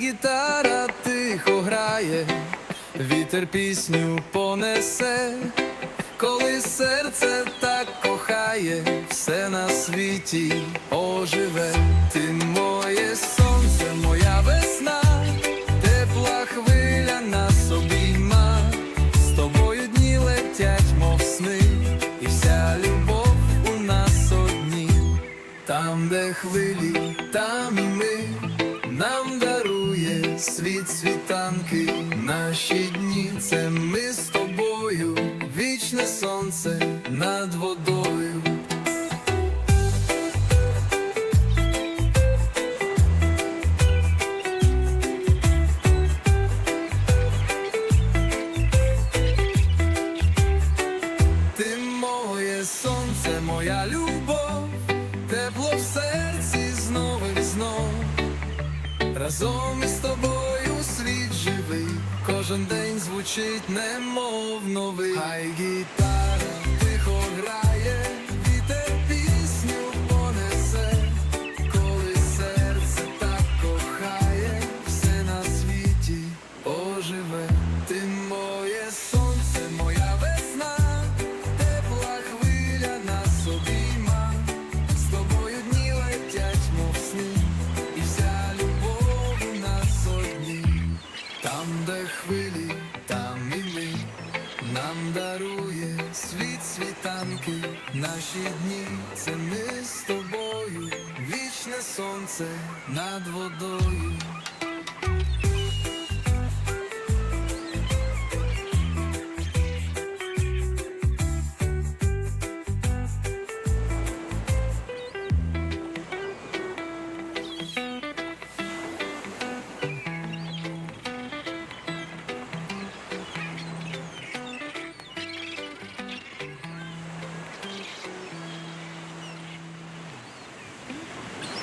гітара тихо грає, вітер пісню понесе, коли серце так кохає, все на світі оживе, ти моє сонце, моя весна, тепла хвиля нас обійма, з тобою дні летять, мов і вся любов у нас одні, там, де хвилі, там і ми світ світанки, наші дні це ми з тобою, вічне сонце над водою. Ти моє сонце, моя любов, тепло в серці знов знов. Разом із тобою кожен день звучить немов новий. Хай гітара тихо грає, Там, де хвилі, там і ми, нам дарує світ світанки, наші дні це ми з тобою, вічне сонце над водою. ピ。